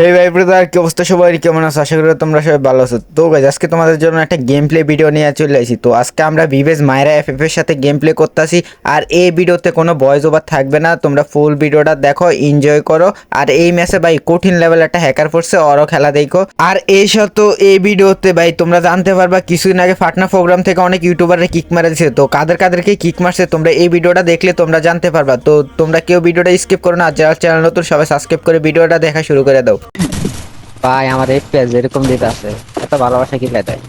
হেই ভাই, ব্রাদার, কি অবস্থা সবাই? কেমন আছো? আশা করি তোমরা সবাই ভালো আছো। তো গাইজ আজকে তোমাদের জন্য একটা গেম প্লে ভিডিও নিয়ে চলে আসি। তো, আজকে আমরা ভিভেজ মায়েরা এফ এর সাথে গেম প্লে করতেছি, আর এই ভিডিওতে কোনো ভয়েস ওভার থাকবে না। তোমরা ফুল ভিডিওটা দেখো এনজয় করো। আর এই ম্যাচে ভাই, কঠিন লেভেল একটা হ্যাকার পড়ছে ওরও খেলা দেখো। আর এই সত্য এই ভিডিওতে ভাই, তোমরা জানতে পারবা, কিছুদিন আগে ফাটনা প্রোগ্রাম থেকে অনেক ইউটিউবাররা কিক মারা দিছে তো, কাদের কাদেরকে কিক মারছে, তোমরা এই ভিডিওটা দেখলে তোমরা জানতে পারবা। তো, তোমরা কেউ ভিডিওটা স্কিপ করো না। আর যারা চ্যানেল নতুন, সবাই সাবস্ক্রাইব করে ভিডিওটা দেখা শুরু করে দাও। ভাই আমার এফপিএস এরকম দিতে আছে এত ভালোবাসা কি দেয়?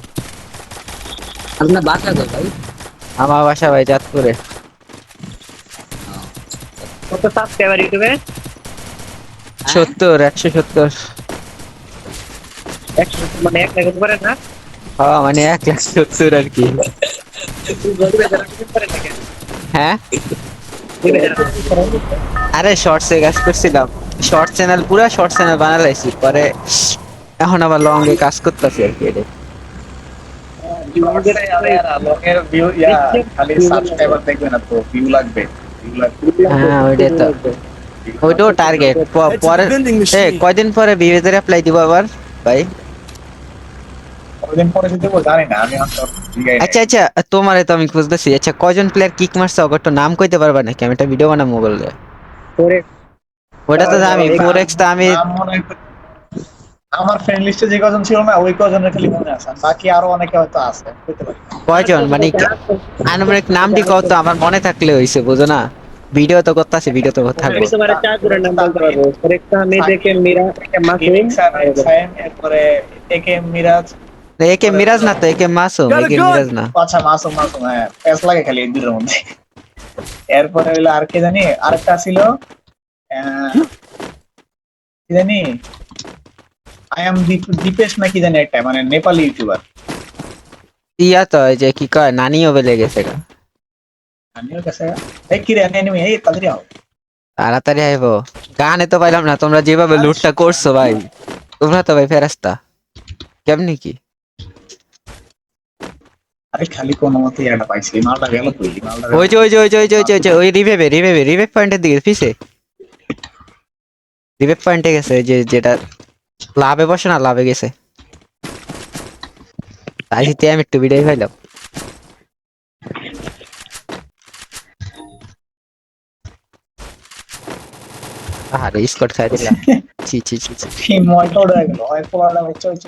আপনার বাসা তো ভাই? আমার বাসা ভাই চাঁদপুরে কত সাবস্ক্রাইবার ইউটিউবে? সত্তর একশো সত্তর। একশো মানে এক লাখ উপরে না? হ্যাঁ মানে এক লাখ সত্তর আর কি। হ্যাঁ। আরে শর্টসে কাজ করছিলাম। শর্ট চ্যানেল পুরো শর্ট চ্যানেল বানালাইছি পরে এখন আবার লং এ কাজ করতেছি আর কি এটা। লোকের ভিউ খালি সাবস্ক্রাইবার দেখবে না তো ভিউ লাগবে ভিউ লাগবে হ্যাঁ ওইটাই তো ওইটাও টার্গেট পরে কয়দিন পরে বিবেদের অ্যাপ্লাই দিব আবার ভাই। আচ্ছা আচ্ছা তোমারে তো আমি খুঁজতেছি। আচ্ছা কয়জন প্লেয়ার কিক মারছে? তো নাম কইতে পারবা নাকি? আমি একটা ভিডিও বানাবো বললে ওটা তো আমি ফোর এক্স তো আমি আমার ফ্রেন্ড লিস্টে যে কজন ছিল না ওই কজনের খালি মনে আছে বাকি আরও অনেকে হয়তো আছে বুঝতে পারি কয়জন? মানে আনুমানিক নামটি কত আমার মনে থাকলে হইছে বুঝো না। ভিডিও তো করতেছি ভিডিও তো থাকব। আমি তোমার চার জনের নাম বলতে পারব মেয়েদেরকে মীরা মাসুম। একে মিরাজ। একে মিরাজ না তো একে মাসুম একে মিরাজ না। আচ্ছা মাসুম মাসুম হ্যাঁ প্যাস লাগে খালি এই দুটোর মধ্যে। এরপরে হইল আর কে জানি আরেকটা ছিল কি জানি আই এম দীপেশ না কি জানি একটা মানে নেপালি ইউটিউবার ইয়া তো যে কি কয় নানিও বেলে গেছে গা। আমিও কাছে এই কি রে এনিমি এই তাড়াতাড়ি আও তাড়াতাড়ি আইব গানে তো পাইলাম না তোমরা যেভাবে লুটটা করছ ভাই তোমরা তো ভাই ফেরাস্তা কেমনি কি আরে খালি কোন মতে এটা পাইছি মালটা গেল তুই মালটা ওই যে ওই যে ওই যে ওই যে ওই যে ওই যে ওই রিভেভে রিভেভে রিভেভ পয়েন্টের দিকে পিছে রিভেভ পয়েন্টে গেছে যে যেটা লাভে বসে না লাভে গেছে। তাই তে আমি একটু ভিডিও পাইলাম আরে স্কট খাই দিলাম। গেল হয় পোলাটা হচ্ছে হচ্ছে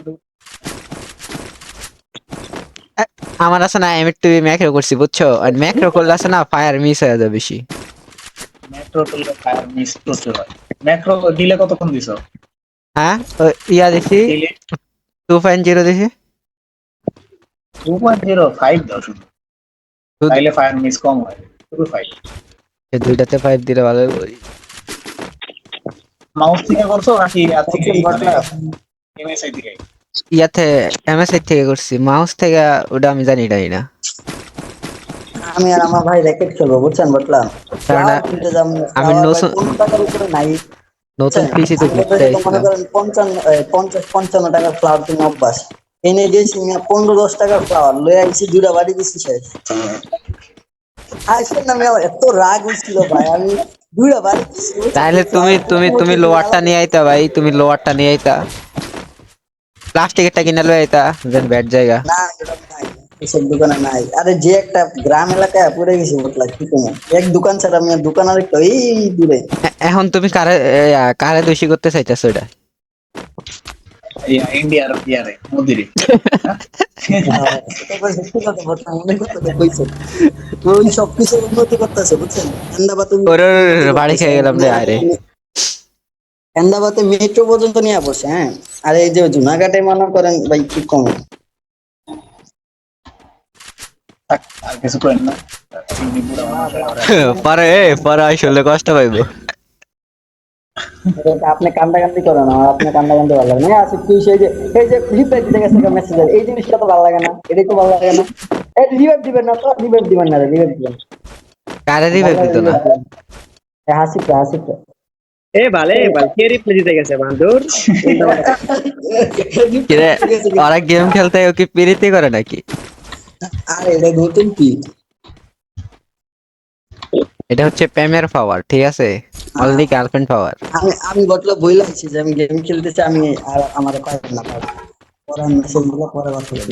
আমার আছে না এম একটু ম্যাক্রো করছি বুঝছ? আর ম্যাক্রো করলে আছে না ফায়ার মিস হয়ে যাবে বেশি। মেট্রো টুলে ফায়ার মিস প্রচুর হয়। মেট্রো দিলে কতক্ষণ দিছো? হ্যাঁ ইয়া দেখি। টু পয়েন্ট জিরো ফাইভ দাও শুধু। তাইলে ফায়ার মিস কম হয়। শুধু ফাইভ এই দুইটাতে ফাইভ দিলে ভালো হবে। মাউস থেকে করছ নাকি আর থেকে? এমএসআই থেকে? ইয়াতে এমএসআই থেকে করছি। মাউস থেকে ওটা আমি জানি না। আমি আর আমার ভাই র্যাকেট খেলব বুঝছেন বুঝলাম আমি নতুন- নাই। পিসি তো পঞ্চান্ন এই পঞ্চাশ পঞ্চান্ন টাকার ফ্লাওয়ার কিনে অভ্যাস। এনে দিয়েছি পনেরো দশ টাকার ফ্লাওয়ার লয়ে আইছি দুটা বাড়ি দিছি শেষ। আসলে না মিয়া এত রাগ হচ্ছিল ভাই আমি দুইটা বাড়ি তাহলে তুমি তুমি তুমি লোয়ারটা নিয়ে আইতা ভাই তুমি লোয়ারটা নিয়ে আইতা। প্লাস্টিকেরটা কিনে লয়ে আইতা দেন ব্যাট জায়গা। না এসব দোকানে নাই। আরে যে একটা গ্রাম এলাকায় পড়ে গেছি বটলা কি তুমি এক দোকান ছাড়া আমি দোকান আর একটা এই দূরে। এখন তুমি কারে কারে দোষী করতে চাইতেছো এটা? ইন্ডিয়ার মোদিরে। ওই সব কিছু উন্নতি করতেছে বুঝছেন? বাড়ি খেয়ে গেলাম রে আরে। আহমেদাবাদে মেট্রো পর্যন্ত নিয়ে বসে হ্যাঁ? আর এই যে জুনাঘাটে মনে করেন ভাই কি কম? আর কিছু করেন না আর- পরে এ, পরে আসলে কষ্ট পাইবো। আপনি কান্দা কান্দি করেন আর আপনি কান্দা কান্দি ভালো লাগে না। আছে কি সেই যে এই যে রিপ্লাই দিতে গেছে মেসেজ এই জিনিসটা তো ভালো লাগে না এটাই তো ভালো লাগে না। এই রিভাইভ দিবেন না তো রিভাইভ দিবেন না রিভাইভ দিবেন। কারে রিভাইভ দিত না? হাসিটা হাসিটা এ ভালে ভাই কে রিপ্লে দিতে গেছে বান্ধুর কিরে ওরা গেম খেলতে ও কি পিরিতি করে নাকি? আরে এটা নতুন কি? এটা হচ্ছে প্রেমের পাওয়ার ঠিক আছে? অনলি গার্লফ্রেন্ড পাওয়ার আমি আমি বটলে বইলাইছি যে আমি গেম খেলতেছি আমি আর আমার পাই না পাই পরে মেসেজ পরে কথা বলব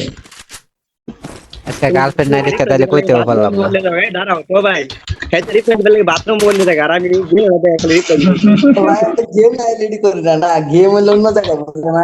আজকে গার্লফ্রেন্ড নাই দেখে তাহলে কইতেও পারলাম না। দাঁড়াও তো ভাই হ্যাঁ রিফ্রেন্ড বলে বাথরুম বলতে থাকে আর আমি হতে গেম নাই রেডি করে না গেম হলো অন্য জায়গায় বুঝলে না।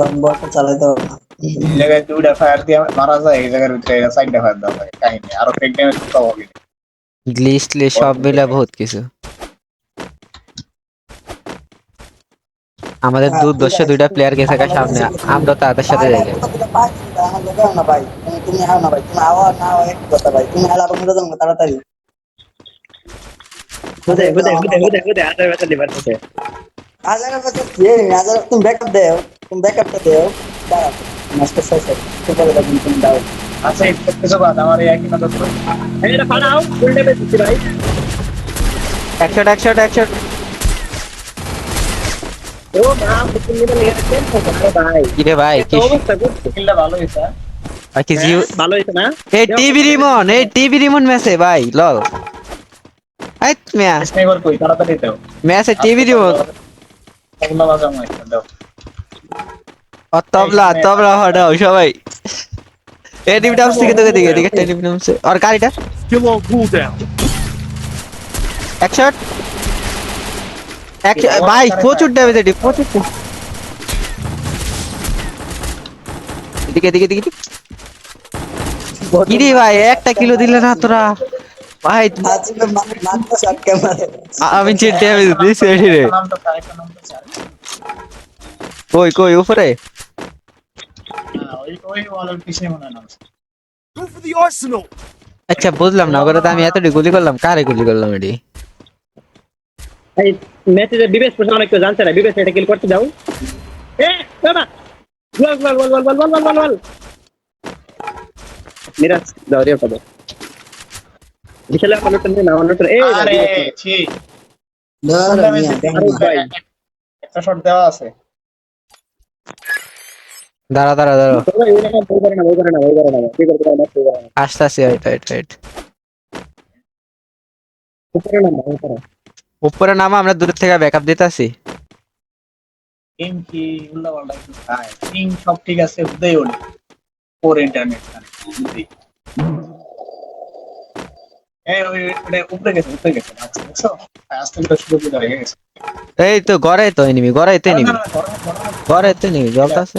বুঝো বড়টা চালাইতে হবে না। এই জায়গায় দুইটা ফায়ার দিয়ে মারা যায় এই জায়গার ভিতরে সাইডটা ফায়ার দেওয়া হয় কাহিনী। আরও ফেক ড্যামেজ তো হবে। গ্লিচ সব মিলে বহুত কিছু। আমাদের দূর দর্শক দুইটা প্লেয়ার গেছে গা সামনে। আমরা তাদের সাথে যাই না ভাই। তুমি- আও না ভাই। তুমি আও না এক কথা ভাই। তুমি বন্ধ দাও তাড়াতাড়ি। কোথায় আধার ব্যথা লিভার আছে হাজার বছর দিয়ে হাজার তুমি ব্যাকআপ দেও। তুমি ব্যাকআপটা দেও। দাঁড়াও মাস্টার শেষ হবে তারপরে দেখুন তুমি দাও আচ্ছা কিছু বাদ আমার একই কথা ছিল এটা পাঠাও ফুল ড্যামেজ দিচ্ছি ভাই। একশট একশট একশট ও না তুমি নিয়ে নিয়ে টেন ভাই। কি রে ভাই ভালো এই টিভি রিমন এই টিভি রিমন মেসে ভাই লল আই টিভি রিমন তবলা তবলা ফাটাও সবাই। এ টিম থেকে তোকে দিকে দিকে টিম আর গাড়িটা? কিল কুল ডাউন এক শট এক ভাই প্রচুর ড্যামেজ এটি প্রচুর এদিকে এদিকে এদিকে ভাই একটা কিলো দিলে না তোরা। ভাই আমি যে ড্যামেজ দিছি রে। কই কই উপরে? আচ্ছা বুঝলাম না ওগুলো তো আমি এতটি গুলি করলাম কারে গুলি করলাম এটি? ম্যাচে বিবেশ প্রশ্ন অনেক কেউ জানছে না বিবেশ এটা কিল করতে যাও এ বাবা বল বল বল বল বল বল বল বল বল। মিরাজ দাও রে পাবো। বিশাল আমার নতুন না আমার নতুন এই আরে ছি। আরে ভাই। একটা শট দেওয়া আছে। দাঁড়া দাঁড়া দাঁড়া। আস্তে আস্তে রাইট রাইট রাইট উপরে নামা আমরা দূর থেকে ব্যাকআপ দিতে আসি টিম কি উল্লা পাল্টা কিছু টিম সব ঠিক আছে উদয় ওলে ওর ইন্টারনেট এই তো গড়াই তো এনিমি গড়াই তো এনিমি গড়াই তো এনিমি জলটা আছে।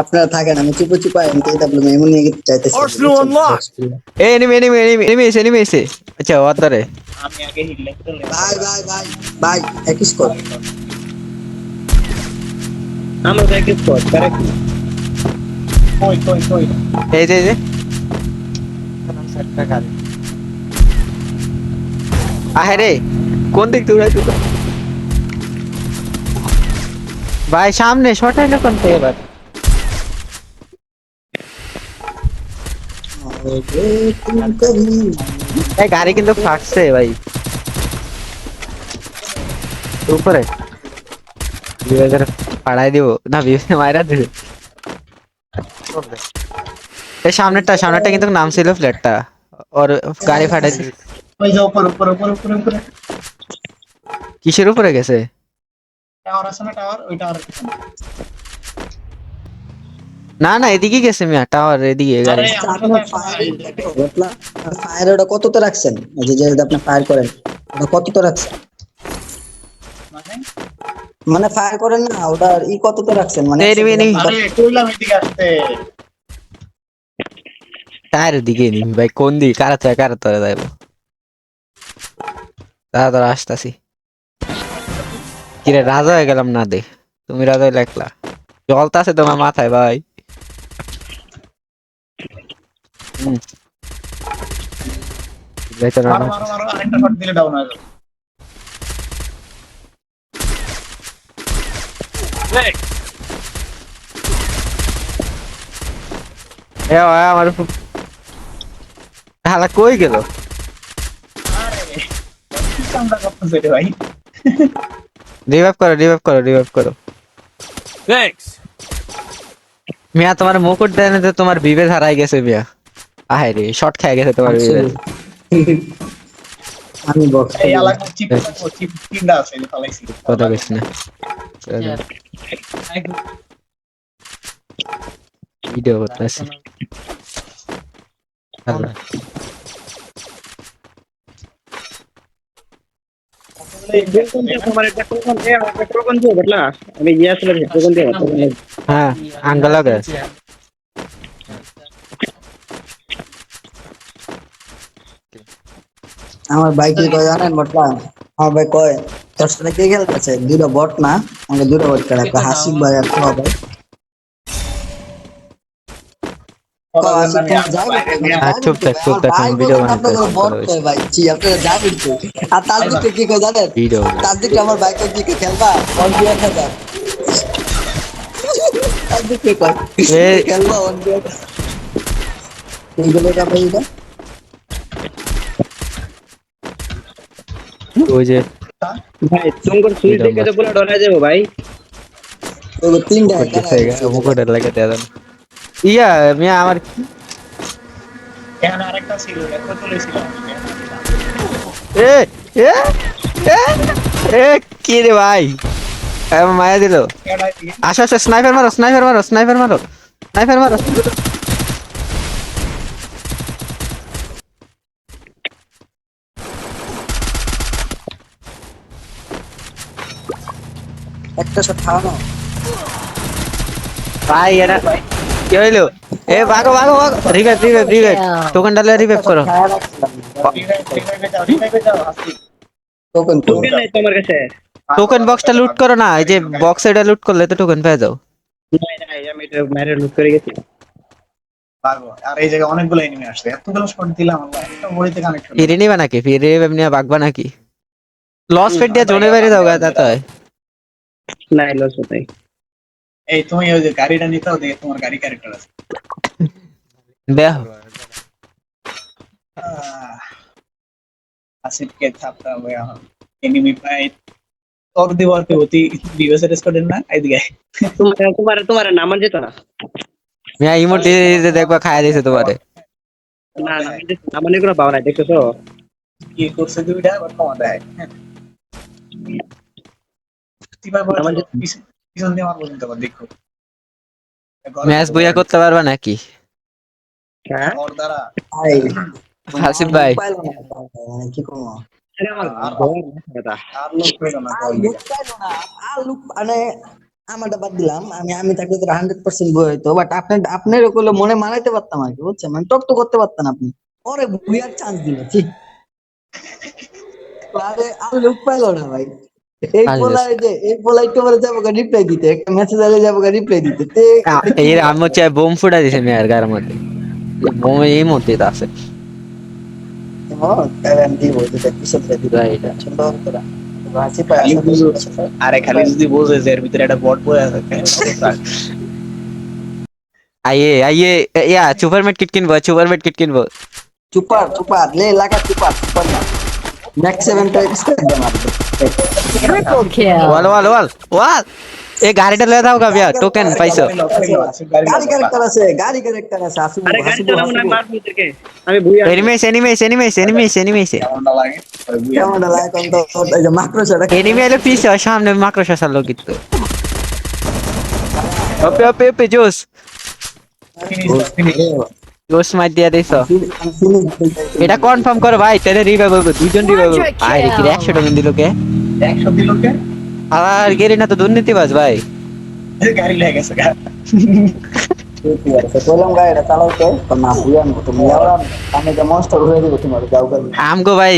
আপনারা থাকেন আমি চুপো চুপা এমটি ডাব্লিউ এমন নিয়ে গিয়ে চাইতেছি Arsenal unlocked. এ এনিমি এনিমি এনিমি এনিমি এসে এনিমি এসে। আচ্ছা ওর আমি আগে হিটলে করে ভাই ভাই ভাই ভাই একই স্কোর আমরা তো একটু স্পট কারেক্ট কই কই কই? এই যে যে। আহে কোন দিক দৌড়াই তুই ভাই সামনে শর্ট হইল কোন থেকে এবার এই গাড়ি কিন্তু ফাটছে ভাই। উপরে। বিবেকের পাড়াই দিব না বিবেক মায়েরা দিবে। এই সামনেরটা সামনেরটা কিন্তু নাম ছিল ফ্ল্যাটটা ওর গাড়ি ফাটাই ওই যে উপর উপর উপর উপর উপরে কিসের উপরে গেছে? টাওয়ার আছে না টাওয়ার ওই টাওয়ার না না এদিকে গেছে মিয়া টাওয়ার এদিকে গাড়ি। ফায়ার ওটা কততে রাখছেন? এই যে যে আপনি ফায়ার করেন ওটা কততে রাখছেন? মানে? মানে ফায়ার করেন না ওটা ই কততে রাখছেন? মানে নিবি। কইলাম এদিকে আসতে। দিকে নি ভাই কোন দিকে? কারা থেকে কারা তরে যাইব? তারা তোরা আসতাছি। কিরে, রাজা হয়ে গেলাম না দে। তুমি রাজা একলা। জলতা আছে তোমার মাথায়, ভাই। আমার হালা কই গেল? ভাই? রিভাইভ করো রিভাইভ করো রিভাইভ করো। Thanks. মিয়া তোমার মুকুট দেয় না যে তোমার বিবেক হারাই গেছে মিয়া। আহাই রে শর্ট খেয়ে গেছে তোমার বিবেক আমি বক্স এই আলাদা চিপ চিপ চিপটা আছে ফালাইছি। কথা বেশ না। ভিডিও করতেছি। আমার ভাই কি কয় জানেন বটলা আমার ভাই কয়, তোর সাথে কে খেলতেছে? দুটো বট না? আমাকে দুটো বট খেলা হাসিক ভাই আর ভাই চুপ থাক, চুপ থাক, আমি আপনারা যাবেন তো আর তার দিকে কি জানেন তার দিকে আমার খেলবা তার দিকে এইগুলো এটা ওই যে ভাই তোমার সুইচ দেখে তো পুরো ডরা যাব ভাই। তিনটা মুকুটের লাগে ইয়া মিয়া আমার এখানে আরেকটা ছিল এরপর চলেছিল এ এ এ, কি রে ভাই? মায়া দিল। আসো আসো স্নাইপার মারো স্নাইপার মারো স্নাইপার মারো স্নাইপার মারো। একটা শট খাওয়ানো। ভাই এটা কি হইল? এ ভাগো ভাগো ভাগো। রিভাইভ রিভাইভ রিভাইভ টোকেন ডালে রিভাইভ করো টোকেন টোকেন নাই তোমার কাছে? টোকেন বক্সটা লুট করো না এই যে বক্স এটা লুট করলে তো টোকেন পেয়ে যাও। নাই নাই আমি এটা বাইরে লুট করে গেছি। আর এই জায়গায় অনেকগুলো এনিমি আসছে। এতগুলো শট দিলাম আল্লাহ একটা বড়িতে কানেক্ট ফিরে নিবা নাকি? ফিরে এমনি বাগবা নাকি? লস ফেট দিয়ে জোনে বাইরে যাও গা তা হয় নাই লস নাই এই তুমি ওই যে গাড়িটা নিতেও দেখে তোমার গাড়ি ক্যারেক্টার আছে দেখ আহ, আসিফকে থাপতে হবে এখন এনিমি পাই তোর দিবতে হতি বিএস স্কোয়াডের না এদিকে আয়। তোমার তোমার তোমার নামান যেত না মিয়া ইমোট দেখবা খায়া দিছে তোমারে না নামান যেত নামান এগুলো পাও না দেখতেছো কি করছে দুইটা আবার কমা দেয় কীভাবে বলছো? আমাদের- পিছন- পিছন দিয়ে মারবো কিন্তু আবার দেখো। ম্যাচ বইয়া করতে পারবা নাকি? হ্যাঁ? ওর দ্বারা। ভাই। মানে কি করব? মানে আমারটা বাদ দিলাম আমি আমি থাকলে তো হান্ড্রেড পার্সেন্ট বই হইতো বাট আপনি আপনার ওগুলো মনে মানাইতে পারতাম আর কি বুঝছেন? মানে টক তো করতে পারতেন আপনি। পরে বুয়ার চান্স দিল ঠিক আরে আর লুক পাইলো না ভাই। এই আর পোলাই যে এই পোলাই তোমার যাব রিপ্লাই দিতে একটা মেসেজ আলে যাব রিপ্লাই দিতে তে এই আমি হচ্ছে বোম ফুটা দিছে মিয়ার গায়ের মধ্যে বোম এই মধ্যে তো আছে হ্যাঁ তাহলে আমি দিব যেটা কিসের দিব Right. সুন্দর হতো না হাসি পায় খালি আশা বুঝো- করছি। আরে খালি যদি বোঝে যে এর ভিতরে একটা বট বয়ে আছে আইয়ে আইয়ে ইয়া সুপার মেট কিট কিনবো সুপার মেট কিট কিনবো চুপার চুপার লে লাগা চুপার চুপার না নেক্সট সেভেন টাইমস করে দে মারবে Triple kill. ওয়াল ওয়াল ওয়াল ওয়াল এ গাড়িটা লয়ে দাও গাবিয়া টোকেন পাইছো গাড়ি ক্যারেক্টার আছে গাড়ি ক্যারেক্টার আছে আসিব আরে গাড়ি হাসিব চালাবো না মারবো এদেরকে আমি ভুইয়া এনিমেস এনিমেস এনিমেস এনিমেস এনিমেস কেমনটা লাগে ওই বুঝে কেমন লাগে কোন তো এই যে মাইক্রো সেটা এনিমি এলে পিছে সামনে মাকড়সা লোক কিন্তু ওপে ওপে ওপে জোস মার দিয়া দিছ। এটা কনফার্ম করো ভাই তাহলে রিভাইভ হবে দুইজন রিভাইভ হবে। আরে কি একশো টোকেন দিল কে? একশো দিল কে? আর গেরি না তো দুর্নীতিবাজ ভাই। গাড়ি লেগে গেছে গা। আমগো ভাই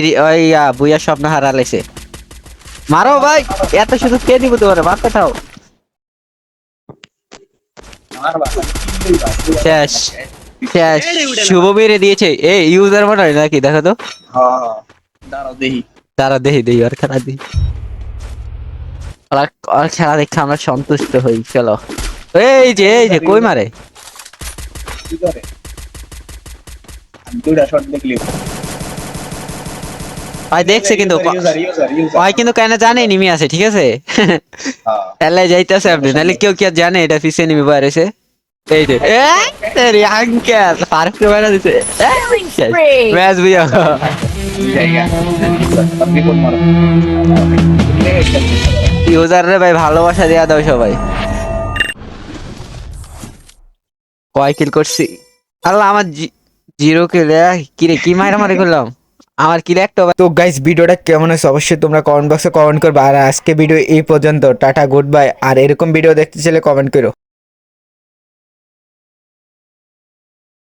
ওই স্বপ্ন হারালেছে। মারো ভাই এত শুধু কে দিব তোমার? মারতে থাও শেষ। শুভ মেরে দিয়েছে। এ ইউজার মনে হয় নাকি? দেখো তো। হ্যাঁ হ্যাঁ। দাঁড়াও দেখি। দেহি দেহি আর খেলা ওরা ওর খেলা দেখে আমরা সন্তুষ্ট হই চলো। এই যে এই যে কই মারে? শট দেখলি। ভাই দেখছে কিন্তু। ইউজার ইউজার ইউজার ভাই কিন্তু কেন জানে নিমি আছে ঠিক আছে? হ্যাঁ। এলাই যাইতেছে আপনি। নাহলে কেউ কি আর জানে এটা পিছে নিমি বাইরে এসে এই যে। রে আঙ্কেল ফারুক কে বাইরে দিছে ম্যাচ বুঝা জায়গা বিপদ মারো ইউজার রে ভাই ভালোবাসা দেয়া দাও সবাই। কয় কিল করছি? আল্লাহ আমার জিরো কিল কি রে কি মারা মারি করলাম? আমার কিল একটা তো গাইস ভিডিওটা কেমন হয়েছে অবশ্যই তোমরা কমেন্ট বক্সে কমেন্ট করবে। আর আজকে ভিডিও এই পর্যন্ত। টাটা গুড বাই আর এরকম ভিডিও দেখতে চাইলে কমেন্ট করো।